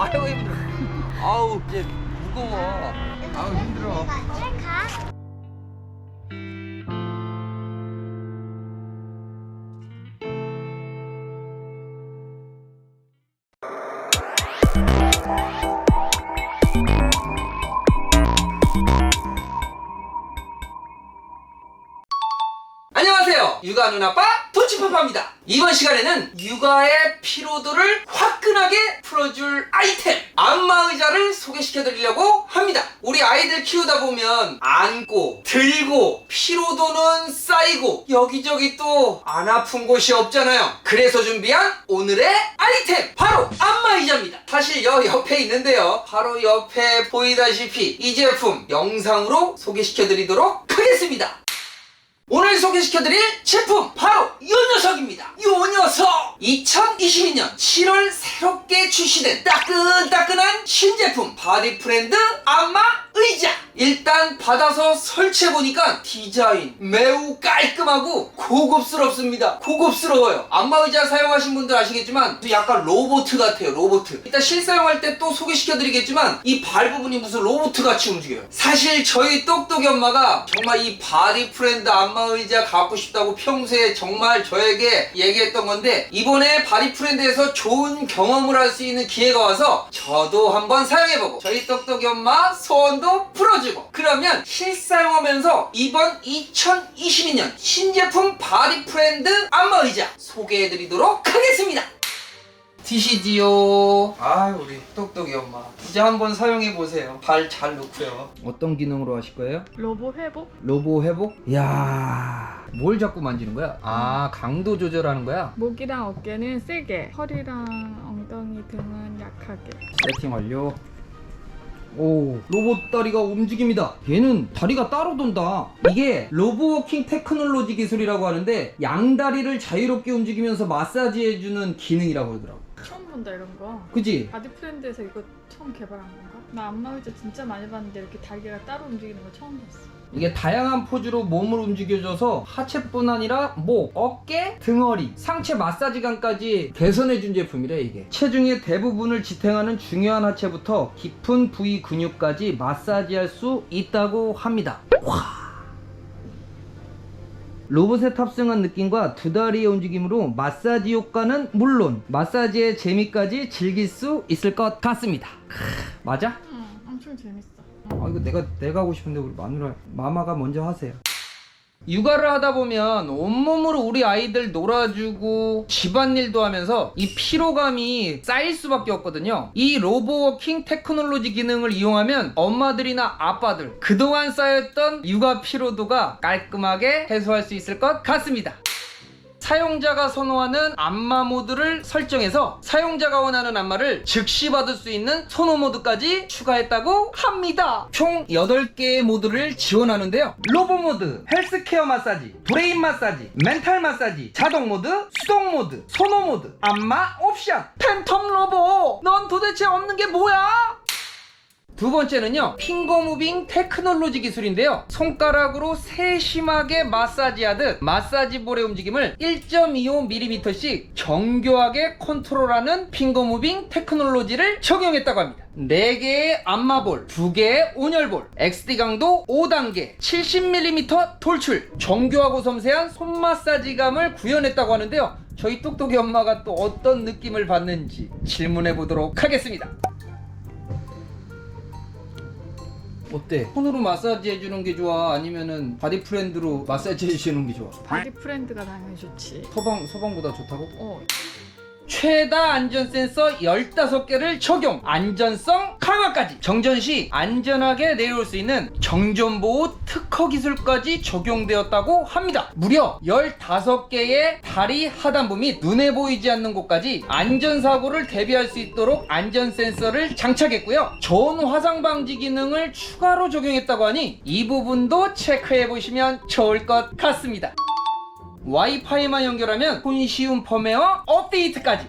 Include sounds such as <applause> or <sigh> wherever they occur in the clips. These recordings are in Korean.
아유 힘들어. 아우 이제 무거워. 아우 힘들어. 가. 안녕하세요. 육아 눈아빠 도치파파입니다. 이번 시간에는 육아의 피로도를 화끈하게 풀어줄 아이템 안마의자를 소개시켜 드리려고 합니다. 우리 아이들 키우다 보면 안고 들고 피로도는 쌓이고 여기저기 또 안 아픈 곳이 없잖아요. 그래서 준비한 오늘의 아이템 바로 안마의자입니다. 사실 여 옆에 있는데요. 바로 옆에 보이다시피 이 제품 영상으로 소개시켜 드리도록 하겠습니다. 오늘 소개시켜드릴 제품 바로 이 녀석입니다. 이 녀석 2022년 7월 새롭게 출시된 따끈따끈한 신제품 바디프렌드 안마 의자 일단 받아서 설치해보니까 디자인 매우 깔끔하고 고급스럽습니다. 고급스러워요. 안마 의자 사용하신 분들 아시겠지만 약간 로봇 같아요. 로봇. 이따 실사용할 때 또 소개시켜드리겠지만 이 발 부분이 무슨 로봇 같이 움직여요. 사실 저희 똑똑이 엄마가 정말 이 바디 프렌드 안마 의자 갖고 싶다고 평소에 정말 저에게 얘기했던 건데 이번에 바디 프렌드에서 좋은 경험을 할 수 있는 기회가 와서 저도 한번 사용해보고 저희 똑똑이 엄마 소원도 풀어주고 그러면 실사용하면서 이번 2022년 신제품 바디프렌드 안마 의자 소개해드리도록 하겠습니다. 드시지요. 아 우리 똑똑이 엄마. 이제 한번 사용해 보세요. 발 잘 놓고요. 어떤 기능으로 하실 거예요? 로보 회복? 로보 회복? 야, 뭘 자꾸 만지는 거야? 아, 강도 조절하는 거야? 목이랑 어깨는 세게, 허리랑 엉덩이 등은 약하게. 세팅 완료. 오, 로봇 다리가 움직입니다. 얘는 다리가 따로 돈다. 이게 로보워킹 테크놀로지 기술이라고 하는데 양다리를 자유롭게 움직이면서 마사지해주는 기능이라고 그러더라고. 처음 본다 이런 거. 그지? 바디프렌드에서 이거 처음 개발한 건가? 나 안마 의자 진짜 많이 봤는데 이렇게 다리가 따로 움직이는 거 처음 봤어. 이게 다양한 포즈로 몸을 움직여줘서 하체뿐 아니라 목, 어깨, 등허리, 상체 마사지감까지 개선해준 제품이래 이게 체중의 대부분을 지탱하는 중요한 하체부터 깊은 부위 근육까지 마사지할 수 있다고 합니다 와. 로봇에 탑승한 느낌과 두 다리의 움직임으로 마사지 효과는 물론 마사지의 재미까지 즐길 수 있을 것 같습니다 크, 맞아? 응, 엄청 재밌어. 아 이거 내가 내가 하고 싶은데 우리 마누라 마마가 먼저 하세요. 육아를 하다 보면 온몸으로 우리 아이들 놀아주고 집안일도 하면서 이 피로감이 쌓일 수밖에 없거든요. 이 로보워킹 테크놀로지 기능을 이용하면 엄마들이나 아빠들 그동안 쌓였던 육아 피로도가 깔끔하게 해소할 수 있을 것 같습니다. 사용자가 선호하는 안마 모드를 설정해서 사용자가 원하는 안마를 즉시 받을 수 있는 선호 모드까지 추가했다고 합니다. 총 8개의 모드를 지원하는데요. 로보 모드, 헬스케어 마사지, 브레인 마사지, 멘탈 마사지, 자동 모드, 수동 모드, 선호 모드, 안마 옵션, 팬텀 로보! 넌 도대체 없는 게 뭐야? 두 번째는요 핑거 무빙 테크놀로지 기술인데요. 손가락으로 세심하게 마사지하듯 마사지 볼의 움직임을 1.25mm씩 정교하게 컨트롤하는 핑거 무빙 테크놀로지를 적용했다고 합니다. 4개의 안마볼, 2개의 온열볼, XD 강도 5단계, 70mm 돌출, 정교하고 섬세한 손 마사지감을 구현했다고 하는데요. 저희 똑똑이 엄마가 또 어떤 느낌을 받는지 질문해 보도록 하겠습니다 어때? 손으로 마사지 해주는 게 좋아? 아니면은 바디 프렌드로 마사지 해주는 게 좋아? 바디 프렌드가 당연히 좋지. 서방, 서방보다 좋다고? 어, 최다 안전 센서 15개를 적용. 안전성 강화까지. 정전 시 안전하게 내려올 수 있는 정전보호 특허 기술까지 적용되었다고 합니다. 무려 15개의 다리 하단부 및 눈에 보이지 않는 곳까지 안전사고를 대비할 수 있도록 안전 센서를 장착했고요. 저온 화상 방지 기능을 추가로 적용했다고 하니 이 부분도 체크해 보시면 좋을 것 같습니다 와이파이만 연결하면 손쉬운 펌웨어 업데이트까지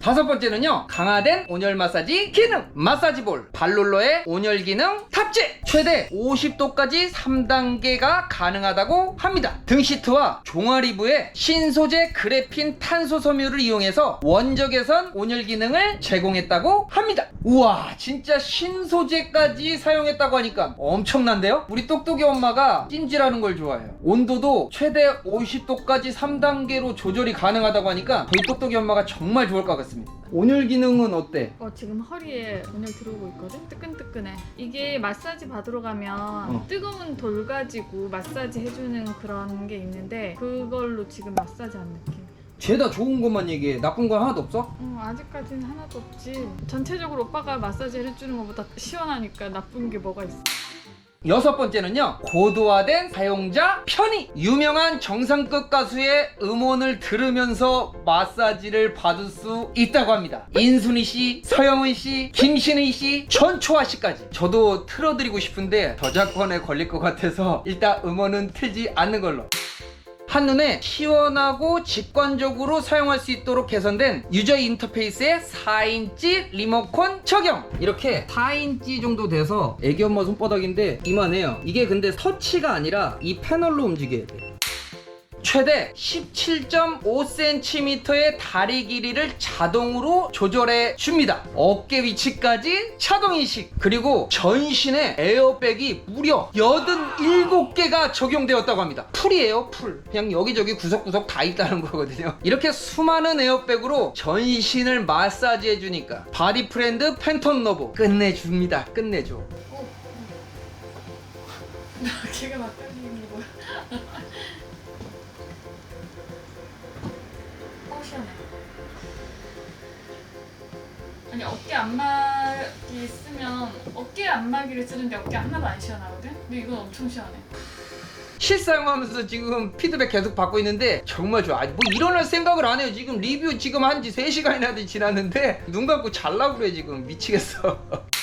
다섯 번째는요 강화된 온열 마사지 기능. 마사지볼. 발롤러의 온열 기능 탑재. 최대 50도까지 3단계가 가능하다고 합니다. 등 시트와 종아리부에 신소재 그래핀 탄소 섬유를 이용해서 원적 개선 온열 기능을 제공했다고 합니다. 우와 진짜 신소재까지 사용했다고 하니까 엄청난데요? 우리 똑똑이 엄마가 찜질하는 걸 좋아해요. 온도도 최대 50도까지 3단계로 조절이 가능하다고 하니까 저희 똑똑이 엄마가 정말 좋을 것 같 습니다 온열 기능은 어때? 어 지금 허리에 온열 들어오고 있거든? 뜨끈뜨끈해 이게 마사지 받으러 가면 어. 뜨거운 돌 가지고 마사지 해주는 그런 게 있는데 그걸로 지금 마사지 하는 느낌 죄다 좋은 것만 얘기해 나쁜 건 하나도 없어? 어, 아직까지는 하나도 없지 전체적으로 오빠가 마사지 해주는 것보다 시원하니까 나쁜 게 뭐가 있어 여섯 번째는요 고도화된 사용자 편의. 유명한 정상급 가수의 음원을 들으면서 마사지를 받을 수 있다고 합니다. 인순이 씨, 서영은 씨, 김신의 씨, 전초아 씨까지. 저도 틀어드리고 싶은데 저작권에 걸릴 것 같아서 일단 음원은 틀지 않는 걸로 한눈에 시원하고 직관적으로 사용할 수 있도록 개선된 유저 인터페이스의 4인치 리모컨 적용. 이렇게 4인치 정도 돼서 애기 엄마 손바닥인데 이만해요. 이게 근데 터치가 아니라 이 패널로 움직여야 돼 최대 17.5cm의 다리 길이를 자동으로 조절해 줍니다. 어깨 위치까지 차동 인식. 그리고 전신에 에어백이 무려 87개가 적용되었다고 합니다. 풀이에요, 풀. 그냥 여기저기 구석구석 다 있다는 거거든요. 이렇게 수많은 에어백으로 전신을 마사지 해 주니까 바디 프렌드 팬톤 러브 끝내줍니다. 끝내줘. 걔가 낯가리는 게 뭐야 시원해 아니 어깨 안마기 쓰면 어깨 안마기를 쓰는데 어깨 하나도 안 시원하거든? 근데 이건 엄청 시원해 실사용하면서 지금 피드백 계속 받고 있는데 정말 좋아. 뭐 일어날 생각을 안 해요. 지금 리뷰 지금 한 지 3시간이나 지났는데 눈 감고 잘라 그래 지금 미치겠어. <laughs>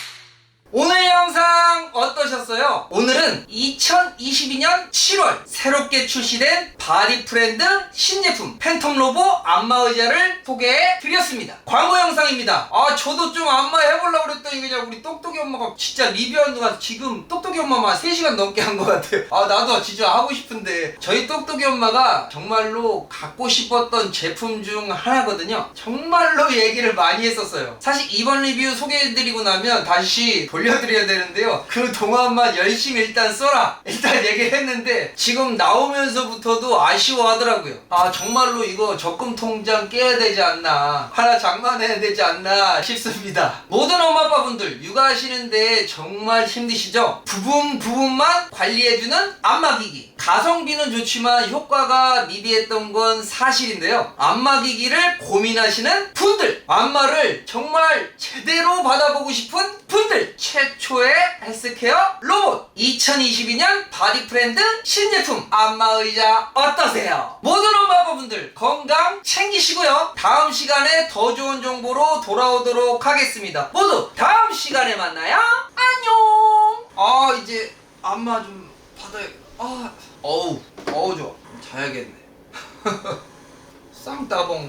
영상 어떠셨어요? 오늘은 2022년 7월 새롭게 출시된 바디프렌드 신제품 팬텀 로보 안마 의자를 소개해 드렸습니다. 광고 영상입니다. 아 저도 좀 안마 해보려고 그랬더니 그냥 우리 똑똑이 엄마가 진짜 리뷰하는 동안 지금 똑똑이 엄마만 3시간 넘게 한 것 같아요. 아 나도 진짜 하고 싶은데 저희 똑똑이 엄마가 정말로 갖고 싶었던 제품 중 하나거든요. 정말로 얘기를 많이 했었어요. 사실 이번 리뷰 소개해드리고 나면 다시 돌려드려야 되는데요. 그 동안만 열심히 일단 써라. 일단 얘기를 했는데 지금 나오면서부터도 아쉬워하더라고요. 아 정말로 이거 적금 통장 깨야 되지 않나. 하나 장만해야 되지 않나 싶습니다. 모든 엄마 아빠분들 육아하시는데 정말 힘드시죠? 부분 부분만 관리해주는 안마기기. 가성비는 좋지만 효과가 미비했던 건 사실인데요. 안마기기를 고민하시는 분들, 안마를 정말 제대로 받아보고 싶은 분들, 최초 의 헬스케어 로봇 2022년 바디프렌드 신제품 안마의자 어떠세요? 모든 엄마 아빠분들 건강 챙기시고요. 다음 시간에 더 좋은 정보로 돌아오도록 하겠습니다. 모두 다음 시간에 만나요. 안녕. 아 이제 안마 좀 받아야. 아 어우 어우 좋아. 자야겠네. <laughs> 쌍따봉